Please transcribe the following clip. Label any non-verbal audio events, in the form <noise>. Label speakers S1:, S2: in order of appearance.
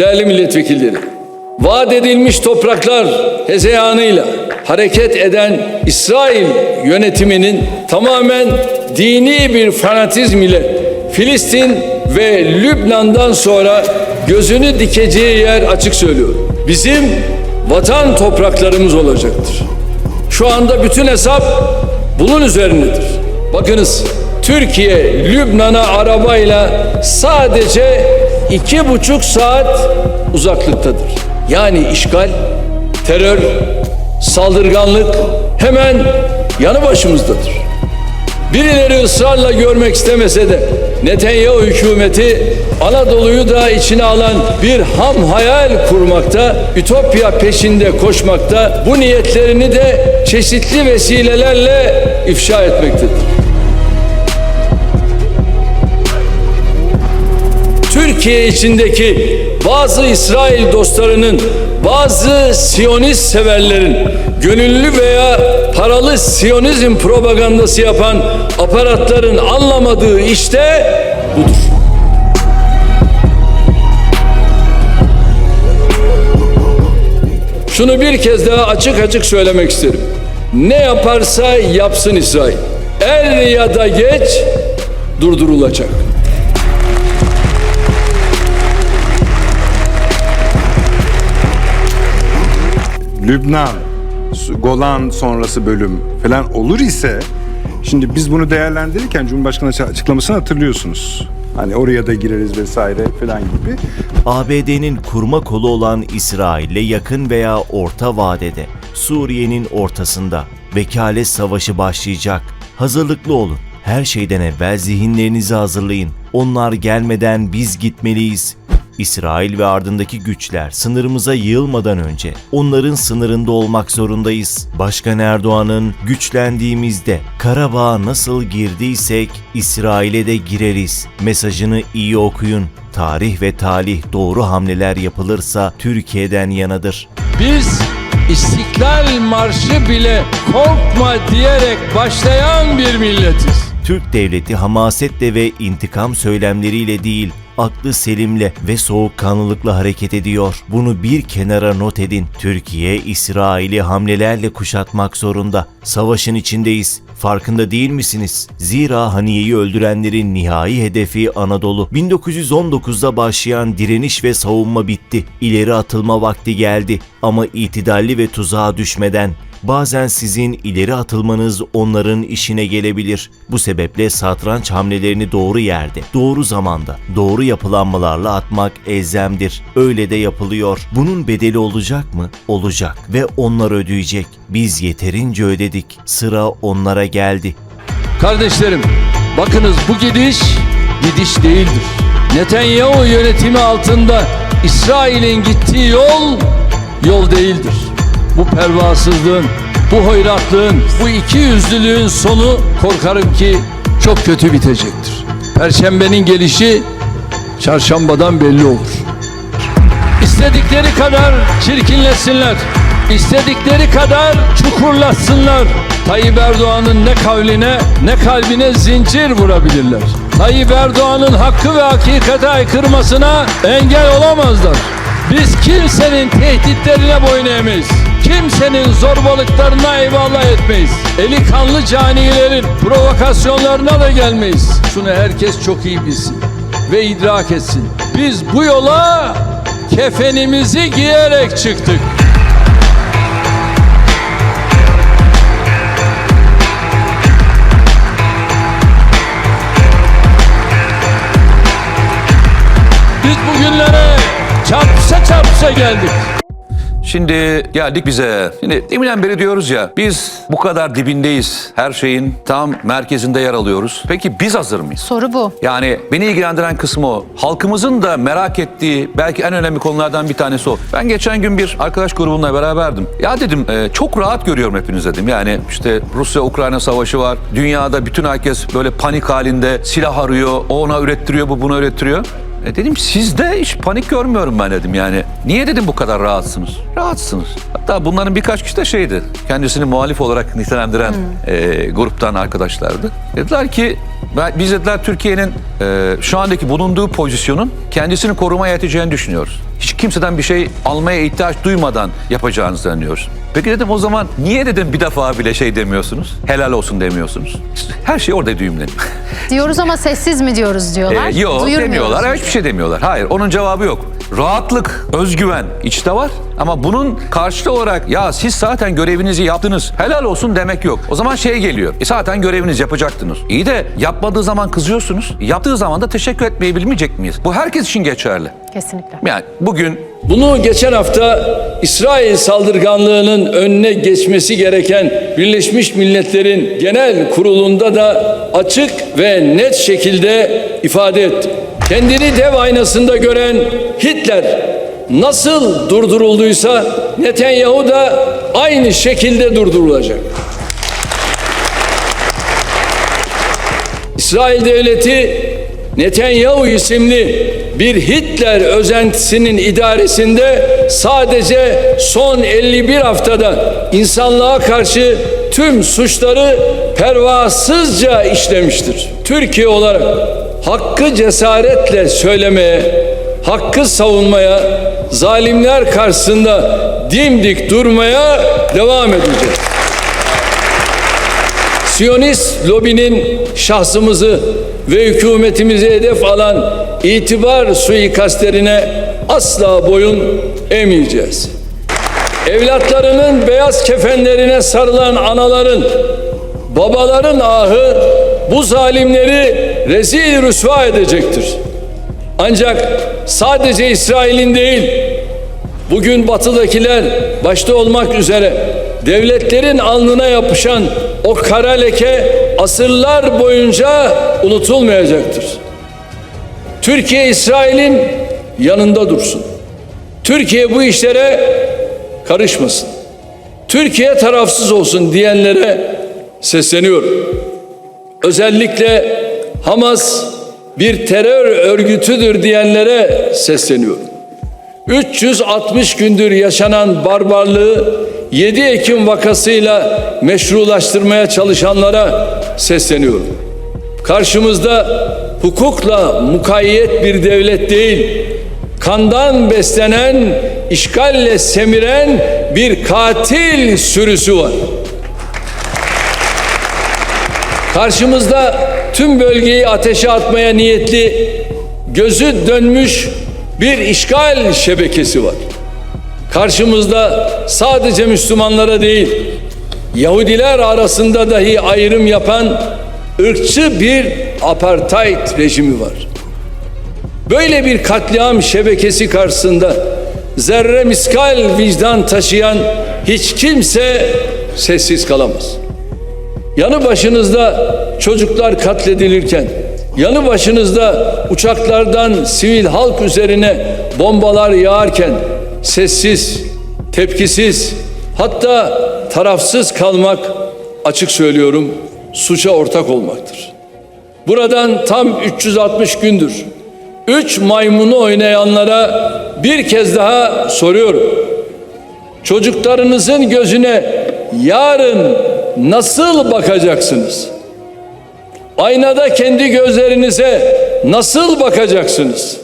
S1: Değerli milletvekilleri, vaat edilmiş topraklar hezeyanıyla hareket eden İsrail yönetiminin tamamen dini bir fanatizm ile Filistin ve Lübnan'dan sonra gözünü dikeceği yer açık söylüyor. Bizim vatan topraklarımız olacaktır. Şu anda bütün hesap bunun üzerindedir. Bakınız Türkiye Lübnan'a arabayla sadece iki buçuk saat uzaklıktadır. Yani işgal, terör, saldırganlık hemen yanı başımızdadır. Birileri ısrarla görmek istemese de Netanyahu hükümeti Anadolu'yu da içine alan bir ham hayal kurmakta, ütopya peşinde koşmakta, bu niyetlerini de çeşitli vesilelerle ifşa etmektedir. Türkiye içindeki bazı İsrail dostlarının, bazı Siyonist severlerin gönüllü veya paralı Siyonizm propagandası yapan aparatların anlamadığı işte budur. Şunu bir kez daha açık açık söylemek isterim. Ne yaparsa yapsın İsrail. Er ya da geç durdurulacak.
S2: Lübnan, Golan sonrası bölüm falan olur ise şimdi biz bunu değerlendirirken Cumhurbaşkanı açıklamasını hatırlıyorsunuz. Hani oraya da gireriz vesaire falan gibi.
S3: ABD'nin kurma kolu olan İsrail'le yakın veya orta vadede Suriye'nin ortasında vekalet savaşı başlayacak. Hazırlıklı olun. Her şeyden evvel zihinlerinizi hazırlayın. Onlar gelmeden biz gitmeliyiz. İsrail ve ardındaki güçler sınırımıza yığılmadan önce onların sınırında olmak zorundayız. Başkan Erdoğan'ın güçlendiğimizde Karabağ'a nasıl girdiysek İsrail'e de gireriz mesajını iyi okuyun. Tarih ve talih doğru hamleler yapılırsa Türkiye'den yanadır.
S1: Biz İstiklal Marşı bile korkma diyerek başlayan bir milletiz.
S3: Türk devleti hamasetle ve intikam söylemleriyle değil, aklı selimle ve soğukkanlılıkla hareket ediyor. Bunu bir kenara not edin. Türkiye, İsrail'i hamlelerle kuşatmak zorunda. Savaşın içindeyiz. Farkında değil misiniz? Zira Haniye'yi öldürenlerin nihai hedefi Anadolu. 1919'da başlayan direniş ve savunma bitti. İleri atılma vakti geldi. Ama itidalli ve tuzağa düşmeden Bazen sizin ileri atılmanız onların işine gelebilir. Bu sebeple satranç hamlelerini doğru yerde, doğru zamanda, doğru yapılanmalarla atmak elzemdir. Öyle de yapılıyor. Bunun bedeli olacak mı? Olacak ve onlar ödeyecek. Biz yeterince ödedik. Sıra onlara geldi.
S1: Kardeşlerim, bakınız bu gidiş gidiş değildir. Netanyahu yönetimi altında İsrail'in gittiği yol yol değildir. Bu pervasızlığın, bu hoyratlığın, bu iki yüzlülüğün sonu korkarım ki çok kötü bitecektir. Perşembenin gelişi çarşambadan belli olur. İstedikleri kadar çirkinleşsinler. İstedikleri kadar çukurlaşsınlar. Tayyip Erdoğan'ın ne kavline ne kalbine zincir vurabilirler. Tayyip Erdoğan'ın hakkı ve hakikate aykırmasına engel olamazlar. Biz kimsenin tehditlerine boyun eğmeyiz. Kimsenin zorbalıklarına eyvallah etmeyiz. Eli kanlı canilerin provokasyonlarına da gelmeyiz. Şunu herkes çok iyi bilsin ve idrak etsin. Biz bu yola kefenimizi giyerek çıktık. Biz bugünlere çarpsa çarpsa geldik.
S4: Şimdi geldik bize. Şimdi deminden beri diyoruz ya biz bu kadar dibindeyiz. Her şeyin tam merkezinde yer alıyoruz. Peki biz hazır mıyız?
S5: Soru bu.
S4: Yani beni ilgilendiren kısmı o. Halkımızın da merak ettiği belki en önemli konulardan bir tanesi o. Ben geçen gün bir arkadaş grubumla beraberdim. Ya dedim e, çok rahat görüyorum hepiniz dedim. Yani işte Rusya-Ukrayna savaşı var. Dünyada bütün herkes böyle panik halinde silah arıyor. O ona ürettiriyor, bu buna ürettiriyor. E dedim sizde hiç panik görmüyorum ben dedim yani. Niye dedim bu kadar rahatsınız? Rahatsınız. Hatta bunların birkaç kişi de şeydi. Kendisini muhalif olarak <laughs> nitelendiren e, gruptan arkadaşlardı. Dediler ki ben, biz dediler Türkiye'nin e, şu andaki bulunduğu pozisyonun kendisini korumaya yeteceğini düşünüyoruz. Hiç kimseden bir şey almaya ihtiyaç duymadan yapacağınızı inanıyoruz. Peki dedim o zaman niye dedim bir defa bile şey demiyorsunuz? Helal olsun demiyorsunuz. Her şey orada düğümleniyor. <laughs>
S5: Diyoruz ama sessiz mi diyoruz diyorlar.
S4: Ee, yok demiyorlar. Evet, hiçbir şey demiyorlar. Hayır onun cevabı yok. Rahatlık, özgüven içte var ama bunun karşılığı olarak ya siz zaten görevinizi yaptınız helal olsun demek yok. O zaman şey geliyor. E zaten görevinizi yapacaktınız. İyi de yapmadığı zaman kızıyorsunuz. Yaptığı zaman da teşekkür etmeyi bilmeyecek miyiz? Bu herkes için geçerli.
S5: Kesinlikle.
S4: Yani bugün
S1: Bunu geçen hafta İsrail saldırganlığının önüne geçmesi gereken Birleşmiş Milletler'in genel kurulunda da açık ve net şekilde ifade etti. Kendini dev aynasında gören Hitler nasıl durdurulduysa Netanyahu da aynı şekilde durdurulacak. İsrail devleti Netanyahu isimli bir Hitler özentisinin idaresinde sadece son 51 haftada insanlığa karşı tüm suçları pervasızca işlemiştir. Türkiye olarak hakkı cesaretle söylemeye, hakkı savunmaya, zalimler karşısında dimdik durmaya devam edeceğiz. Siyonist lobinin şahsımızı ve hükümetimizi hedef alan itibar suikastlerine asla boyun eğmeyeceğiz. Evlatlarının beyaz kefenlerine sarılan anaların, babaların ahı bu zalimleri rezil rüsva edecektir. Ancak sadece İsrail'in değil, Bugün batıdakiler başta olmak üzere devletlerin alnına yapışan o kara leke asırlar boyunca unutulmayacaktır. Türkiye İsrail'in yanında dursun. Türkiye bu işlere karışmasın. Türkiye tarafsız olsun diyenlere sesleniyorum. Özellikle Hamas bir terör örgütüdür diyenlere sesleniyorum. 360 gündür yaşanan barbarlığı 7 Ekim vakasıyla meşrulaştırmaya çalışanlara sesleniyorum. Karşımızda hukukla mukayyet bir devlet değil, kandan beslenen, işgalle semiren bir katil sürüsü var. Karşımızda tüm bölgeyi ateşe atmaya niyetli, gözü dönmüş bir işgal şebekesi var. Karşımızda sadece Müslümanlara değil, Yahudiler arasında dahi ayrım yapan ırkçı bir apartheid rejimi var. Böyle bir katliam şebekesi karşısında zerre miskal vicdan taşıyan hiç kimse sessiz kalamaz. Yanı başınızda çocuklar katledilirken, yanı başınızda uçaklardan sivil halk üzerine bombalar yağarken sessiz, tepkisiz, hatta tarafsız kalmak açık söylüyorum suça ortak olmaktır. Buradan tam 360 gündür üç maymunu oynayanlara bir kez daha soruyorum. Çocuklarınızın gözüne yarın nasıl bakacaksınız? Aynada kendi gözlerinize nasıl bakacaksınız?